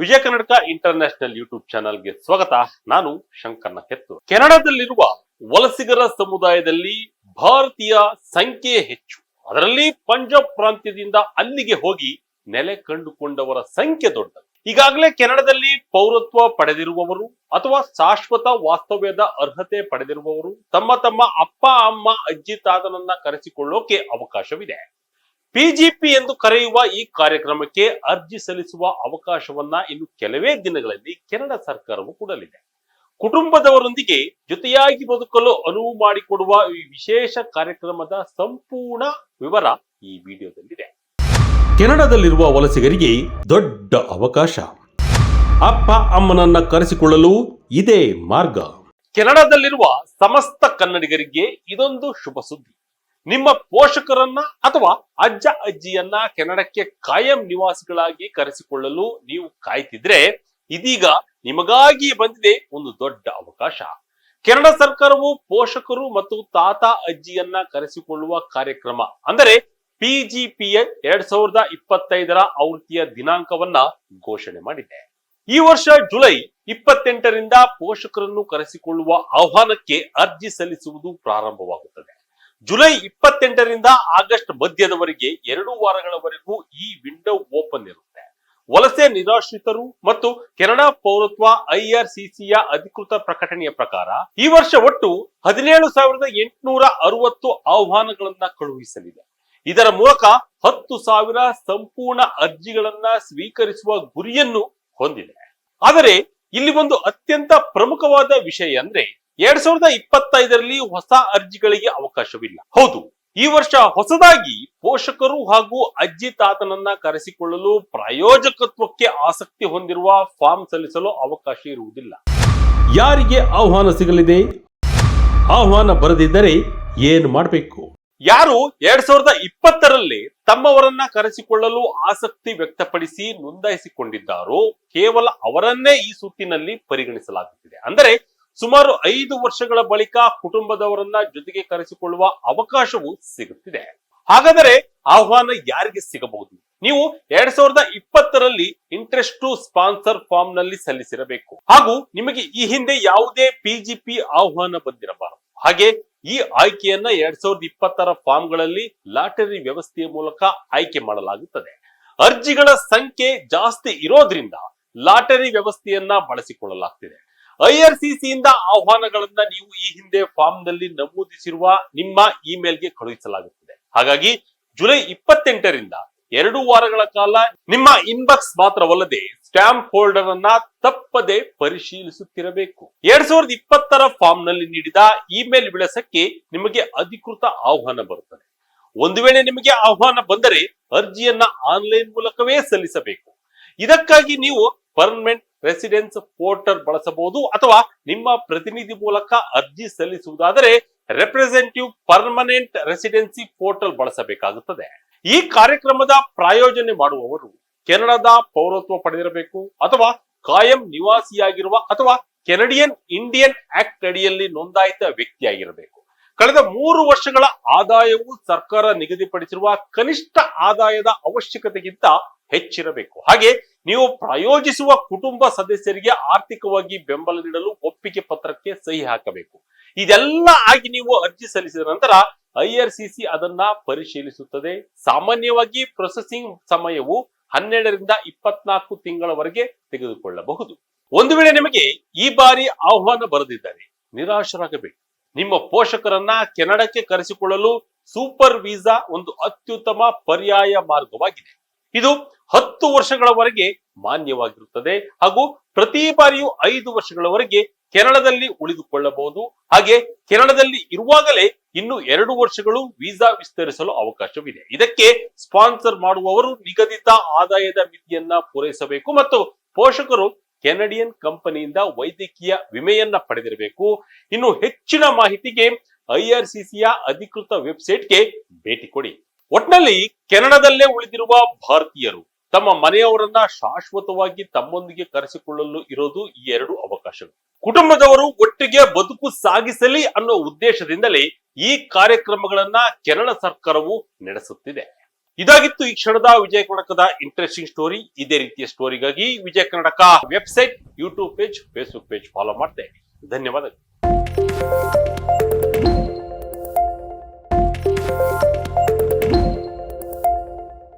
Vijaya Karnataka international YouTube ಚಾನಲ್ಗೆ ಸ್ವಾಗತ. ನಾನು ಶಂಕರ್ನ ಹೆತ್ತು ಕೆನಡಾದಲ್ಲಿರುವ ವಲಸಿಗರ ಸಮುದಾಯದಲ್ಲಿ ಭಾರತೀಯ ಸಂಖ್ಯೆ ಹೆಚ್ಚು. ಅದರಲ್ಲಿ ಪಂಜಾಬ್ ಪ್ರಾಂತ್ಯದಿಂದ ಅಲ್ಲಿಗೆ ಹೋಗಿ ನೆಲೆ ಕಂಡುಕೊಂಡವರ ಸಂಖ್ಯೆ ದೊಡ್ಡದು ಈಗಾಗಲೇ ಕೆನಡಾದಲ್ಲಿ ಪೌರತ್ವ ಪಡೆದಿರುವವರು ಅಥವಾ ಶಾಶ್ವತ ವಾಸ್ತವ್ಯದ ಅರ್ಹತೆ ಪಡೆದಿರುವವರು ತಮ್ಮ ತಮ್ಮ ಅಪ್ಪ, ಅಮ್ಮ, ಅಜ್ಜಿ, ತಾತನನ್ನ ಕರೆಸಿಕೊಳ್ಳೋಕೆ ಅವಕಾಶವಿದೆ. ಪಿಜಿಪಿ ಎಂದು ಕರೆಯುವ ಈ ಕಾರ್ಯಕ್ರಮಕ್ಕೆ ಅರ್ಜಿ ಸಲ್ಲಿಸುವ ಅವಕಾಶವನ್ನ ಇನ್ನು ಕೆಲವೇ ದಿನಗಳಲ್ಲಿ ಕೆನಡ ಸರ್ಕಾರವು ಕೊಡಲಿದೆ. ಕುಟುಂಬದವರೊಂದಿಗೆ ಜೊತೆಯಾಗಿ ಬದುಕಲು ಅನುವು ಮಾಡಿಕೊಡುವ ಈ ವಿಶೇಷ ಕಾರ್ಯಕ್ರಮದ ಸಂಪೂರ್ಣ ವಿವರ ಈ ವಿಡಿಯೋದಲ್ಲಿದೆ. ಕೆನಡಾದಲ್ಲಿರುವ ವಲಸಿಗರಿಗೆ ದೊಡ್ಡ ಅವಕಾಶ. ಅಪ್ಪ ಅಮ್ಮನನ್ನ ಕರೆಸಿಕೊಳ್ಳಲು ಇದೇ ಮಾರ್ಗ. ಕೆನಡಾದಲ್ಲಿರುವ ಸಮಸ್ತ ಕನ್ನಡಿಗರಿಗೆ ಇದೊಂದು ಶುಭ ಸುದ್ದಿ. ನಿಮ್ಮ ಪೋಷಕರನ್ನ ಅಥವಾ ಅಜ್ಜ, ಅಜ್ಜಿಯನ್ನ ಕೆನಡಕ್ಕೆ ಕಾಯಂ ನಿವಾಸಿಗಳಾಗಿ ಕರೆಸಿಕೊಳ್ಳಲು ನೀವು ಕಾಯ್ತಿದ್ರೆ ಇದೀಗ ನಿಮಗಾಗಿ ಬಂದಿದೆ ಒಂದು ದೊಡ್ಡ ಅವಕಾಶ. ಕೆನಡಾ ಸರ್ಕಾರವು ಪೋಷಕರು ಮತ್ತು ತಾತ, ಅಜ್ಜಿಯನ್ನ ಕರೆಸಿಕೊಳ್ಳುವ ಕಾರ್ಯಕ್ರಮ, ಅಂದರೆ ಪಿಜಿಪಿಎ ಎರಡ್ ಸಾವಿರದ ಇಪ್ಪತ್ತೈದರ ಆವೃತ್ತಿಯ ದಿನಾಂಕವನ್ನ ಘೋಷಣೆ ಮಾಡಿದೆ. ಈ ವರ್ಷ ಜುಲೈ ಇಪ್ಪತ್ತೆಂಟರಿಂದ ಪೋಷಕರನ್ನು ಕರೆಸಿಕೊಳ್ಳುವ ಆಹ್ವಾನಕ್ಕೆ ಅರ್ಜಿ ಸಲ್ಲಿಸುವುದು ಪ್ರಾರಂಭವಾಗುತ್ತದೆ. ಜುಲೈ ಇಪ್ಪತ್ತೆಂಟರಿಂದ ಆಗಸ್ಟ್ ಮಧ್ಯದವರೆಗೆ ಎರಡು ವಾರಗಳವರೆಗೂ ಈ ವಿಂಡೋ ಓಪನ್ ಇರುತ್ತೆ. ವಲಸೆ ನಿರಾಶ್ರಿತರು ಮತ್ತು ಕೆನಡಾ ಪೌರತ್ವ ಐಆರ್ಸಿಸಿಯ ಅಧಿಕೃತ ಪ್ರಕಟಣೆಯ ಪ್ರಕಾರ ಈ ವರ್ಷ ಒಟ್ಟು ಹದಿನೇಳು ಸಾವಿರದ ಎಂಟುನೂರ ಅರವತ್ತು ಆಹ್ವಾನಗಳನ್ನ ಕಳುಹಿಸಲಿದೆ. ಇದರ ಮೂಲಕ ಹತ್ತು ಸಾವಿರ ಸಂಪೂರ್ಣ ಅರ್ಜಿಗಳನ್ನ ಸ್ವೀಕರಿಸುವ ಗುರಿಯನ್ನು ಹೊಂದಿದೆ. ಆದರೆ ಇಲ್ಲಿ ಒಂದು ಅತ್ಯಂತ ಪ್ರಮುಖವಾದ ವಿಷಯ ಅಂದ್ರೆ ಎರಡ್ ಸಾವಿರದ ಇಪ್ಪತ್ತೈದರಲ್ಲಿ ಹೊಸ ಅರ್ಜಿಗಳಿಗೆ ಅವಕಾಶವಿಲ್ಲ. ಹೌದು, ಈ ವರ್ಷ ಹೊಸದಾಗಿ ಪೋಷಕರು ಹಾಗೂ ಅಜ್ಜಿ ತಾತನನ್ನ ಕರೆಸಿಕೊಳ್ಳಲು ಪ್ರಾಯೋಜಕತ್ವಕ್ಕೆ ಆಸಕ್ತಿ ಹೊಂದಿರುವ ಫಾರ್ಮ್ ಸಲ್ಲಿಸಲು ಅವಕಾಶ ಇರುವುದಿಲ್ಲ. ಯಾರಿಗೆ ಆಹ್ವಾನ ಸಿಗಲಿದೆ? ಆಹ್ವಾನ ಬರೆದಿದ್ದರೆ ಏನು ಮಾಡಬೇಕು? ಯಾರು ಎರಡ್ ಸಾವಿರದ ಇಪ್ಪತ್ತರಲ್ಲಿ ತಮ್ಮವರನ್ನ ಕರೆಸಿಕೊಳ್ಳಲು ಆಸಕ್ತಿ ವ್ಯಕ್ತಪಡಿಸಿ ನೋಂದಾಯಿಸಿಕೊಂಡಿದ್ದಾರೋ ಕೇವಲ ಅವರನ್ನೇ ಈ ಸುತ್ತಿನಲ್ಲಿ ಪರಿಗಣಿಸಲಾಗುತ್ತಿದೆ. ಅಂದರೆ ಸುಮಾರು ಐದು ವರ್ಷಗಳ ಬಳಿಕ ಕುಟುಂಬದವರನ್ನ ಜೊತೆಗೆ ಕರೆಸಿಕೊಳ್ಳುವ ಅವಕಾಶವೂ ಸಿಗುತ್ತಿದೆ. ಹಾಗಾದರೆ ಆಹ್ವಾನ ಯಾರಿಗೆ ಸಿಗಬಹುದು? ನೀವು ಎರಡ್ ಸಾವಿರದ ಇಪ್ಪತ್ತರಲ್ಲಿ ಇಂಟ್ರೆಸ್ಟ್ ಟು ಸ್ಪಾನ್ಸರ್ ಫಾರ್ಮ್ನಲ್ಲಿ ಸಲ್ಲಿಸಿರಬೇಕು. ಹಾಗೂ ನಿಮಗೆ ಈ ಹಿಂದೆ ಯಾವುದೇ ಪಿಜಿಪಿ ಆಹ್ವಾನ ಬಂದಿರಬಾರದು. ಹಾಗೆ ಈ ಆಯ್ಕೆಯನ್ನ ಎರಡ್ ಸಾವಿರದ ಇಪ್ಪತ್ತರ ಫಾರ್ಮ್ಗಳಲ್ಲಿ ಲಾಟರಿ ವ್ಯವಸ್ಥೆಯ ಮೂಲಕ ಆಯ್ಕೆ ಮಾಡಲಾಗುತ್ತದೆ. ಅರ್ಜಿಗಳ ಸಂಖ್ಯೆ ಜಾಸ್ತಿ ಇರೋದ್ರಿಂದ ಲಾಟರಿ ವ್ಯವಸ್ಥೆಯನ್ನ ಬಳಸಿಕೊಳ್ಳಲಾಗ್ತಿದೆ. ಐಆರ್ಸಿಸಿಯಿಂದ ಆಹ್ವಾನಗಳನ್ನ ನೀವು ಈ ಹಿಂದೆ ಫಾರ್ಮ್ನಲ್ಲಿ ನಮೂದಿಸಿರುವ ನಿಮ್ಮ ಇಮೇಲ್ಗೆ ಕಳುಹಿಸಲಾಗುತ್ತದೆ. ಹಾಗಾಗಿ ಜುಲೈ ಇಪ್ಪತ್ತೆಂಟರಿಂದ ಎರಡು ವಾರಗಳ ಕಾಲ ನಿಮ್ಮ ಇನ್ಬಾಕ್ಸ್ ಮಾತ್ರವಲ್ಲದೆ ಸ್ಟ್ಯಾಂಪ್ ಹೋಲ್ಡರ್ ಅನ್ನ ತಪ್ಪದೆ ಪರಿಶೀಲಿಸುತ್ತಿರಬೇಕು. ಎರಡ್ ಸಾವಿರದ ಇಪ್ಪತ್ತರ ಫಾರ್ಮ್ನಲ್ಲಿ ನೀಡಿದ ಇಮೇಲ್ ವಿಳಾಸಕ್ಕೆ ನಿಮಗೆ ಅಧಿಕೃತ ಆಹ್ವಾನ ಬರುತ್ತದೆ. ಒಂದು ವೇಳೆ ನಿಮಗೆ ಆಹ್ವಾನ ಬಂದರೆ ಅರ್ಜಿಯನ್ನ ಆನ್ಲೈನ್ ಮೂಲಕವೇ ಸಲ್ಲಿಸಬೇಕು. ಇದಕ್ಕಾಗಿ ನೀವು ಪರ್ಮನೆಂಟ್ ರೆಸಿಡೆನ್ಸ್ ಪೋರ್ಟಲ್ ಬಳಸಬಹುದು ಅಥವಾ ನಿಮ್ಮ ಪ್ರತಿನಿಧಿ ಮೂಲಕ ಅರ್ಜಿ ಸಲ್ಲಿಸುವುದಾದರೆ ರೆಪ್ರೆಸೆಂಟೇಟಿವ್ ಪರ್ಮನೆಂಟ್ ರೆಸಿಡೆನ್ಸಿ ಪೋರ್ಟಲ್ ಬಳಸಬೇಕಾಗುತ್ತದೆ. ಈ ಕಾರ್ಯಕ್ರಮದ ಪ್ರಾಯೋಜನೆ ಮಾಡುವವರು ಕೆನಡಾದ ಪೌರತ್ವ ಪಡೆದಿರಬೇಕು ಅಥವಾ ಕಾಯಂ ನಿವಾಸಿಯಾಗಿರುವ ಅಥವಾ ಕೆನಡಿಯನ್ ಇಂಡಿಯನ್ ಆಕ್ಟ್ ಅಡಿಯಲ್ಲಿ ನೋಂದಾಯಿತ ವ್ಯಕ್ತಿಯಾಗಿರಬೇಕು. ಕಳೆದ ಮೂರು ವರ್ಷಗಳ ಆದಾಯವು ಸರ್ಕಾರ ನಿಗದಿಪಡಿಸಿರುವ ಕನಿಷ್ಠ ಆದಾಯದ ಅವಶ್ಯಕತೆಗಿಂತ ಹೆಚ್ಚಿರಬೇಕು. ಹಾಗೆ ನೀವು ಪ್ರಾಯೋಜಿಸುವ ಕುಟುಂಬ ಸದಸ್ಯರಿಗೆ ಆರ್ಥಿಕವಾಗಿ ಬೆಂಬಲ ನೀಡಲು ಒಪ್ಪಿಗೆ ಪತ್ರಕ್ಕೆ ಸಹಿ ಹಾಕಬೇಕು. ಇದೆಲ್ಲ ಆಗಿ ನೀವು ಅರ್ಜಿ ಸಲ್ಲಿಸಿದ ನಂತರ ಐಆರ್ಸಿಸಿ ಅದನ್ನ ಪರಿಶೀಲಿಸುತ್ತದೆ. ಸಾಮಾನ್ಯವಾಗಿ ಪ್ರೊಸೆಸಿಂಗ್ ಸಮಯವು ಹನ್ನೆರಡರಿಂದ ಇಪ್ಪತ್ನಾಲ್ಕು ತಿಂಗಳವರೆಗೆ ತೆಗೆದುಕೊಳ್ಳಬಹುದು. ಒಂದು ವೇಳೆ ನಿಮಗೆ ಈ ಬಾರಿ ಆಹ್ವಾನ ಬರೆದಿದ್ದಾರೆ ನಿರಾಶರಾಗಬೇಕು ನಿಮ್ಮ ಪೋಷಕರನ್ನ ಕೆನಡಕ್ಕೆ ಕರೆಸಿಕೊಳ್ಳಲು ಸೂಪರ್ ವೀಸಾ ಒಂದು ಅತ್ಯುತ್ತಮ ಪರ್ಯಾಯ ಮಾರ್ಗವಾಗಿದೆ. ಇದು ಹತ್ತು ವರ್ಷಗಳವರೆಗೆ ಮಾನ್ಯವಾಗಿರುತ್ತದೆ. ಹಾಗೂ ಪ್ರತಿ ಬಾರಿಯೂ ಐದು ವರ್ಷಗಳವರೆಗೆ ಕೆನಡಾದಲ್ಲಿ ಉಳಿದುಕೊಳ್ಳಬಹುದು. ಹಾಗೆ ಕೆನಡಾದಲ್ಲಿ ಇರುವಾಗಲೇ ಇನ್ನು ಎರಡು ವರ್ಷಗಳು ವೀಸಾ ವಿಸ್ತರಿಸಲು ಅವಕಾಶವಿದೆ. ಇದಕ್ಕೆ ಸ್ಪಾನ್ಸರ್ ಮಾಡುವವರು ನಿಗದಿತ ಆದಾಯದ ಮಿತಿಯನ್ನ ಪೂರೈಸಬೇಕು ಮತ್ತು ಪೋಷಕರು ಕೆನಡಿಯನ್ ಕಂಪನಿಯಿಂದ ವೈದ್ಯಕೀಯ ವಿಮೆಯನ್ನ ಪಡೆದಿರಬೇಕು. ಇನ್ನು ಹೆಚ್ಚಿನ ಮಾಹಿತಿಗೆ ಐಆರ್ಸಿಸಿಯ ಅಧಿಕೃತ ವೆಬ್ಸೈಟ್ಗೆ ಭೇಟಿ ಕೊಡಿ. ಒಟ್ನಲ್ಲಿ ಕೆನಡಾದಲ್ಲೇ ಉಳಿದಿರುವ ಭಾರತೀಯರು ತಮ್ಮ ಮನೆಯವರನ್ನ ಶಾಶ್ವತವಾಗಿ ತಮ್ಮೊಂದಿಗೆ ಕರೆಸಿಕೊಳ್ಳಲು ಇರೋದು ಈ ಎರಡು ಅವಕಾಶಗಳು. ಕುಟುಂಬದವರು ಒಟ್ಟಿಗೆ ಬದುಕು ಸಾಗಿಸಲಿ ಅನ್ನೋ ಉದ್ದೇಶದಿಂದಲೇ ಈ ಕಾರ್ಯಕ್ರಮಗಳನ್ನ ಕೇರಳ ಸರ್ಕಾರವು ನಡೆಸುತ್ತಿದೆ. ಇದಾಗಿತ್ತು ಈ ಕ್ಷಣದ ವಿಜಯ ಕನ್ನಡಕದ ಇಂಟ್ರೆಸ್ಟಿಂಗ್ ಸ್ಟೋರಿ ಇದೇ ರೀತಿಯ ಸ್ಟೋರಿಗಾಗಿ Vijaya Karnataka website YouTube page Facebook page follow ಮಾಡ್ತೇನೆ. ಧನ್ಯವಾದಗಳು.